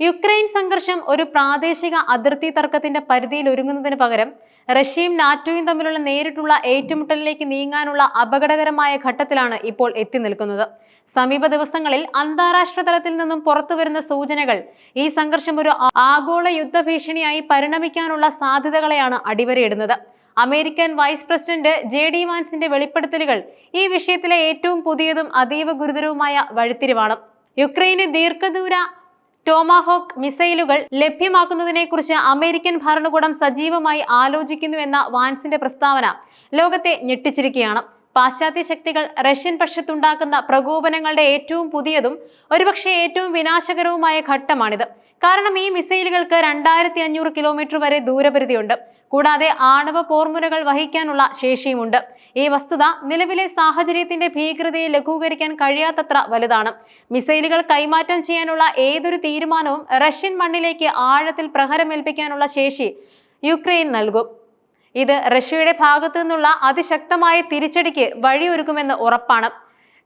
Ukraine സംഘർഷം ഒരു പ്രാദേശിക അതിർത്തി തർക്കത്തിന്റെ പരിധിയിൽ ഒരുങ്ങുന്നതിന് പകരം റഷ്യയും നാറ്റോയും തമ്മിലുള്ള നേരിട്ടുള്ള ഏറ്റുമുട്ടലിലേക്ക് നീങ്ങാനുള്ള അപകടകരമായ ഘട്ടത്തിലാണ് ഇപ്പോൾ എത്തി നിൽക്കുന്നത്. സമീപ ദിവസങ്ങളിൽ അന്താരാഷ്ട്ര തലത്തിൽ നിന്നും പുറത്തു വരുന്ന സൂചനകൾ ഈ സംഘർഷം ഒരു ആഗോള യുദ്ധഭീഷണിയായി പരിണമിക്കാനുള്ള സാധ്യതകളെയാണ് അടിവരയിടുന്നത്. American vice president J D വാൻസിന്റെ വെളിപ്പെടുത്തലുകൾ ഈ വിഷയത്തിലെ ഏറ്റവും പുതിയതും അതീവ ഗുരുതരവുമായ വഴിത്തിരിവാണ്. യുക്രൈന് ദീർഘദൂര ടോമാഹോക്ക് മിസൈലുകൾ ലഭ്യമാക്കുന്നതിനെക്കുറിച്ച് അമേരിക്കൻ ഭരണകൂടം സജീവമായി ആലോചിക്കുന്നുവെന്ന വാൻസിന്റെ പ്രസ്താവന ലോകത്തെ ഞെട്ടിച്ചിരിക്കുകയാണ്. പാശ്ചാത്യ ശക്തികൾ റഷ്യൻ പക്ഷത്തുണ്ടാക്കുന്ന പ്രകോപനങ്ങളുടെ ഏറ്റവും പുതിയതും ഒരുപക്ഷെ ഏറ്റവും വിനാശകരവുമായ ഘട്ടമാണിത്. കാരണം ഈ മിസൈലുകൾക്ക് രണ്ടായിരത്തി അഞ്ഞൂറ് കിലോമീറ്റർ വരെ ദൂരപരിധിയുണ്ട്. കൂടാതെ ആണവ പോർമുനകൾ വഹിക്കാനുള്ള ശേഷിയുമുണ്ട്. ഈ വസ്തുത നിലവിലെ സാഹചര്യത്തിന്റെ ഭീകരതയെ ലഘൂകരിക്കാൻ കഴിയാത്തത്ര വലുതാണ്. മിസൈലുകൾ കൈമാറ്റം ചെയ്യാനുള്ള ഏതൊരു തീരുമാനവും റഷ്യൻ മണ്ണിലേക്ക് ആഴത്തിൽ പ്രഹരമേൽപ്പിക്കാനുള്ള ശേഷി യുക്രൈൻ നൽകും. ഇത് റഷ്യയുടെ ഭാഗത്തു നിന്നുള്ള അതിശക്തമായ തിരിച്ചടിക്ക് വഴിയൊരുക്കുമെന്ന് ഉറപ്പാണ്.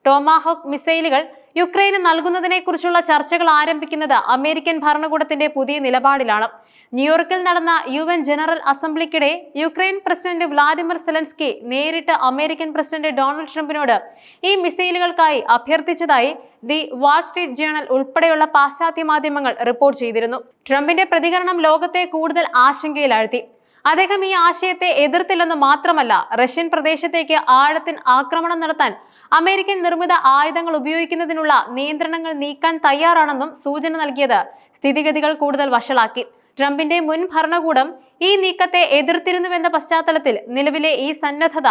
ടോമാഹോക്ക് മിസൈലുകൾ യുക്രൈന് നൽകുന്നതിനെക്കുറിച്ചുള്ള ചർച്ചകൾ ആരംഭിക്കുന്നത് അമേരിക്കൻ ഭരണകൂടത്തിന്റെ പുതിയ നിലപാടിലാണ്. ന്യൂയോർക്കിൽ നടന്ന യു എൻ ജനറൽ അസംബ്ലിക്കിടെ യുക്രൈൻ പ്രസിഡന്റ് വ്ളാഡിമിർ സെലൻസ്കി നേരിട്ട് അമേരിക്കൻ പ്രസിഡന്റ് ഡൊണാൾഡ് ട്രംപിനോട് ഈ മിസൈലുകൾക്കായി അഭ്യർത്ഥിച്ചതായി ദി വാൾ സ്ട്രീറ്റ് ജേണൽ ഉൾപ്പെടെയുള്ള പാശ്ചാത്യ മാധ്യമങ്ങൾ റിപ്പോർട്ട് ചെയ്തിരുന്നു. ട്രംപിന്റെ പ്രതികരണം ലോകത്തെ കൂടുതൽ ആശങ്കയിലാഴ്ത്തി. അദ്ദേഹം ഈ ആശയത്തെ എതിർത്തില്ലെന്ന് മാത്രമല്ല റഷ്യൻ പ്രദേശത്തേക്ക് ആഴത്തിൽ ആക്രമണം നടത്താൻ അമേരിക്കൻ നിർമ്മിത ആയുധങ്ങൾ ഉപയോഗിക്കുന്നതിനുള്ള നിയന്ത്രണങ്ങൾ നീക്കാൻ തയ്യാറാണെന്നും സൂചന നൽകിയത് സ്ഥിതിഗതികൾ കൂടുതൽ വഷളാക്കി. ട്രംപിന്റെ മുൻ ഭരണകൂടം ഈ നീക്കത്തെ എതിർത്തിരുന്നുവെന്ന പശ്ചാത്തലത്തിൽ നിലവിലെ ഈ സന്നദ്ധത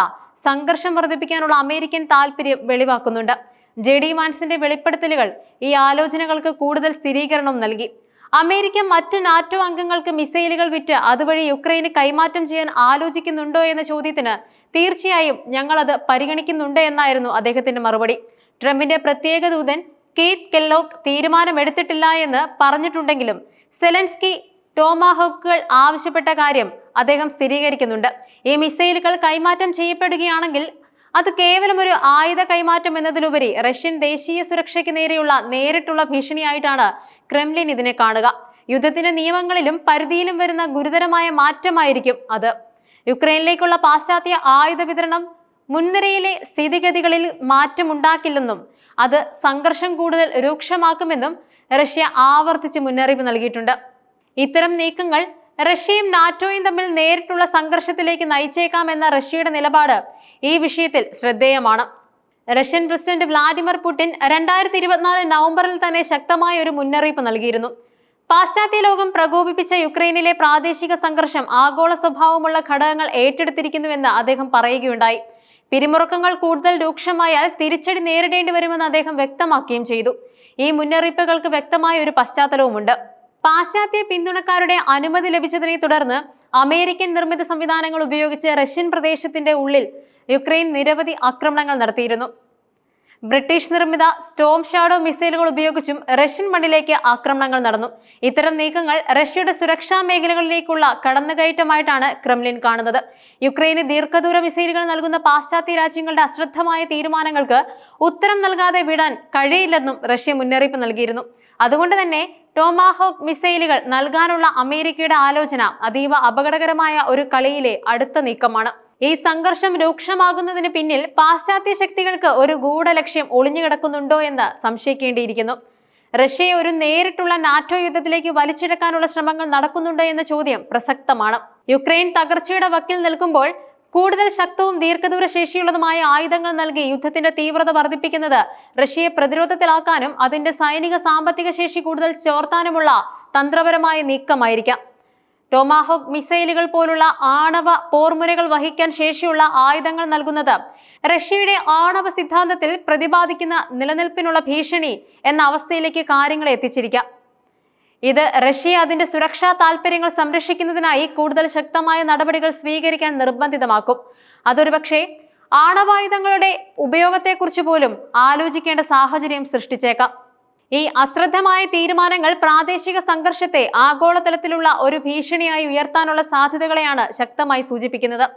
സംഘർഷം വർദ്ധിപ്പിക്കാനുള്ള അമേരിക്കൻ താൽപര്യം വെളിവാക്കുന്നുണ്ട്. ജെ ഡി വാൻസിന്റെ വെളിപ്പെടുത്തലുകൾ ഈ ആലോചനകൾക്ക് കൂടുതൽ സ്ഥിരീകരണം നൽകി. അമേരിക്ക മറ്റ് നാറ്റോ അംഗങ്ങൾക്ക് മിസൈലുകൾ വിറ്റ് അതുവഴി യുക്രൈന് കൈമാറ്റം ചെയ്യാൻ ആലോചിക്കുന്നുണ്ടോ എന്ന ചോദ്യത്തിന് തീർച്ചയായും ഞങ്ങൾ അത് പരിഗണിക്കുന്നുണ്ട് എന്നായിരുന്നു അദ്ദേഹത്തിന്റെ മറുപടി. ട്രംപിന്റെ പ്രത്യേക ദൂതൻ കീത്ത് കെല്ലോക്ക് തീരുമാനമെടുത്തിട്ടില്ല എന്ന് പറഞ്ഞിട്ടുണ്ടെങ്കിലും സെലൻസ്കി ടോമാഹോക്കുകൾ ആവശ്യപ്പെട്ട കാര്യം അദ്ദേഹം സ്ഥിരീകരിക്കുന്നുണ്ട്. ഈ മിസൈലുകൾ കൈമാറ്റം ചെയ്യപ്പെടുകയാണെങ്കിൽ അത് കേവലം ഒരു ആയുധ കൈമാറ്റം എന്നതിലുപരി റഷ്യൻ ദേശീയ സുരക്ഷയ്ക്ക് നേരെയുള്ള നേരിട്ടുള്ള ഭീഷണിയായിട്ടാണ് ക്രെംലിൻ ഇതിനെ കാണുക. യുദ്ധത്തിന്റെ നിയമങ്ങളിലും പരിധിയിലും വരുന്ന ഗുരുതരമായ മാറ്റമായിരിക്കും അത്. യുക്രൈനിലേക്കുള്ള പാശ്ചാത്യ ആയുധ വിതരണം മുൻനിരയിലെ സ്ഥിതിഗതികളിൽ മാറ്റമുണ്ടാക്കില്ലെന്നും അത് സംഘർഷം കൂടുതൽ രൂക്ഷമാക്കുമെന്നും റഷ്യ ആവർത്തിച്ച് മുന്നറിയിപ്പ് നൽകിയിട്ടുണ്ട്. ഇത്തരം നീക്കങ്ങൾ റഷ്യയും നാറ്റോയും തമ്മിൽ നേരിട്ടുള്ള സംഘർഷത്തിലേക്ക് നയിച്ചേക്കാമെന്ന റഷ്യയുടെ നിലപാട് ഈ വിഷയത്തിൽ ശ്രദ്ധേയമാണ്. റഷ്യൻ പ്രസിഡന്റ് വ്ളാഡിമിർ പുടിൻ രണ്ടായിരത്തി ഇരുപത്തിനാല് നവംബറിൽ തന്നെ ശക്തമായ ഒരു മുന്നറിയിപ്പ് നൽകിയിരുന്നു. പാശ്ചാത്യ ലോകം പ്രകോപിപ്പിച്ച യുക്രൈനിലെ പ്രാദേശിക സംഘർഷം ആഗോള സ്വഭാവമുള്ള ഘടകങ്ങൾ ഏറ്റെടുത്തിരിക്കുന്നുവെന്ന് അദ്ദേഹം പറയുകയുണ്ടായി. പിരിമുറുക്കങ്ങൾ കൂടുതൽ രൂക്ഷമായാൽ തിരിച്ചടി നേരിടേണ്ടി വരുമെന്ന് അദ്ദേഹം വ്യക്തമാക്കുകയും ചെയ്തു. ഈ മുന്നറിയിപ്പുകൾക്ക് വ്യക്തമായ ഒരു പശ്ചാത്തലവുമുണ്ട്. പാശ്ചാത്യ പിന്തുണക്കാരുടെ അനുമതി ലഭിച്ചതിനെ തുടർന്ന് അമേരിക്കൻ നിർമ്മിത സംവിധാനങ്ങൾ ഉപയോഗിച്ച് റഷ്യൻ പ്രദേശത്തിന്റെ ഉള്ളിൽ യുക്രൈൻ നിരവധി ആക്രമണങ്ങൾ നടത്തിയിരുന്നു. ബ്രിട്ടീഷ് നിർമ്മിത സ്റ്റോം ഷാഡോ മിസൈലുകൾ ഉപയോഗിച്ചും റഷ്യൻ മണ്ണിലേക്ക് ആക്രമണങ്ങൾ നടന്നു. ഇത്തരം നീക്കങ്ങൾ റഷ്യയുടെ സുരക്ഷാ മേഖലകളിലേക്കുള്ള കടന്നുകയറ്റമായിട്ടാണ് ക്രെംലിൻ കാണുന്നത്. യുക്രൈന് ദീർഘദൂര മിസൈലുകൾ നൽകുന്ന പാശ്ചാത്യ രാജ്യങ്ങളുടെ അശ്രദ്ധമായ തീരുമാനങ്ങൾക്ക് ഉത്തരം നൽകാതെ വിടാൻ കഴിയില്ലെന്നും റഷ്യ മുന്നറിയിപ്പ് നൽകിയിരുന്നു. അതുകൊണ്ട് തന്നെ ടോമാഹോക്ക് മിസൈലുകൾ നൽകാനുള്ള അമേരിക്കയുടെ ആലോചന അതീവ അപകടകരമായ ഒരു കളിയിലെ അടുത്ത നീക്കമാണ്. ഈ സംഘർഷം രൂക്ഷമാകുന്നതിന് പിന്നിൽ പാശ്ചാത്യ ശക്തികൾക്ക് ഒരു ഗൂഢലക്ഷ്യം ഒളിഞ്ഞുകിടക്കുന്നുണ്ടോ എന്ന് സംശയിക്കേണ്ടിയിരിക്കുന്നു. റഷ്യയെ ഒരു നേരിട്ടുള്ള നാറ്റോ യുദ്ധത്തിലേക്ക് വലിച്ചിഴക്കാനുള്ള ശ്രമങ്ങൾ നടക്കുന്നുണ്ടോ എന്ന ചോദ്യം പ്രസക്തമാണ്. യുക്രൈൻ തകർച്ചയുടെ വക്കിൽ നിൽക്കുമ്പോൾ കൂടുതൽ ശക്തവും ദീർഘദൂര ശേഷിയുള്ളതുമായ ആയുധങ്ങൾ നൽകി യുദ്ധത്തിന്റെ തീവ്രത വർദ്ധിപ്പിക്കുന്നത് റഷ്യയെ പ്രതിരോധത്തിലാക്കാനും അതിന്റെ സൈനിക സാമ്പത്തിക ശേഷി കൂടുതൽ ചോർത്താനുമുള്ള തന്ത്രപരമായ നീക്കമായിരിക്കാം. ടോമാഹോക്ക് മിസൈലുകൾ പോലുള്ള ആണവ പോർമുനകൾ വഹിക്കാൻ ശേഷിയുള്ള ആയുധങ്ങൾ നൽകുന്നത് റഷ്യയുടെ ആണവ സിദ്ധാന്തത്തിൽ പ്രതിപാദിക്കുന്ന നിലനിൽപ്പിനുള്ള ഭീഷണി എന്ന അവസ്ഥയിലേക്ക് കാര്യങ്ങളെ എത്തിച്ചിരിക്കാം. ഇത് റഷ്യ അതിന്റെ സുരക്ഷാ താൽപര്യങ്ങൾ സംരക്ഷിക്കുന്നതിനായി കൂടുതൽ ശക്തമായ നടപടികൾ സ്വീകരിക്കാൻ നിർബന്ധിതമാക്കും. അതൊരുപക്ഷെ ആണവായുധങ്ങളുടെ ഉപയോഗത്തെക്കുറിച്ച് പോലും ആലോചിക്കേണ്ട സാഹചര്യം സൃഷ്ടിച്ചേക്കാം. ഈ അശ്രദ്ധമായ തീരുമാനങ്ങൾ പ്രാദേശിക സംഘർഷത്തെ ആഗോളതലത്തിലുള്ള ഒരു ഭീഷണിയായി ഉയർത്താനുള്ള സാധ്യതകളെയാണ് ശക്തമായി സൂചിപ്പിക്കുന്നത്.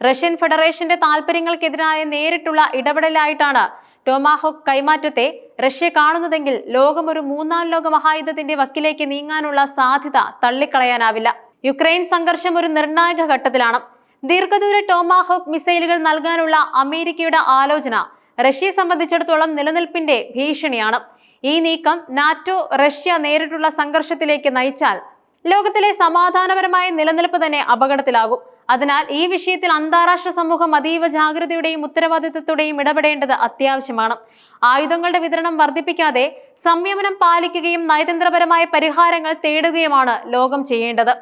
റഷ്യൻ ഫെഡറേഷന്റെ താൽപര്യങ്ങൾക്കെതിരായ നേരിട്ടുള്ള ഇടപെടലായിട്ടാണ് ടോമാഹോക്ക് കൈമാറ്റത്തെ റഷ്യ കാണുന്നതെങ്കിൽ ലോകം ഒരു മൂന്നാം ലോക മഹായുദ്ധത്തിന്റെ വക്കിലേക്ക് നീങ്ങാനുള്ള സാധ്യത തള്ളിക്കളയാനാവില്ല. യുക്രൈൻ സംഘർഷം ഒരു നിർണായക ഘട്ടത്തിലാണ്. ദീർഘദൂര ടോമാഹോക്ക് മിസൈലുകൾ നൽകാനുള്ള അമേരിക്കയുടെ ആലോചന റഷ്യയെ സംബന്ധിച്ചിടത്തോളം നിലനിൽപ്പിന്റെ ഭീഷണിയാണ്. ഈ നീക്കം നാറ്റോ റഷ്യ നേരിട്ടുള്ള സംഘർഷത്തിലേക്ക് നയിച്ചാൽ ലോകത്തിലെ സമാധാനപരമായ നിലനിൽപ്പ് തന്നെ അപകടത്തിലാകും. അതിനാൽ ഈ വിഷയത്തിൽ അന്താരാഷ്ട്ര സമൂഹം അതീവ ജാഗ്രതയുടെയും ഉത്തരവാദിത്വത്തോടെയും ഇടപെടേണ്ടത് അത്യാവശ്യമാണ്. ആയുധങ്ങളുടെ വിതരണം വർദ്ധിപ്പിക്കാതെ സംയമനം പാലിക്കുകയും നയതന്ത്രപരമായ പരിഹാരങ്ങൾ തേടുകയുമാണ് ലോകം ചെയ്യേണ്ടത്.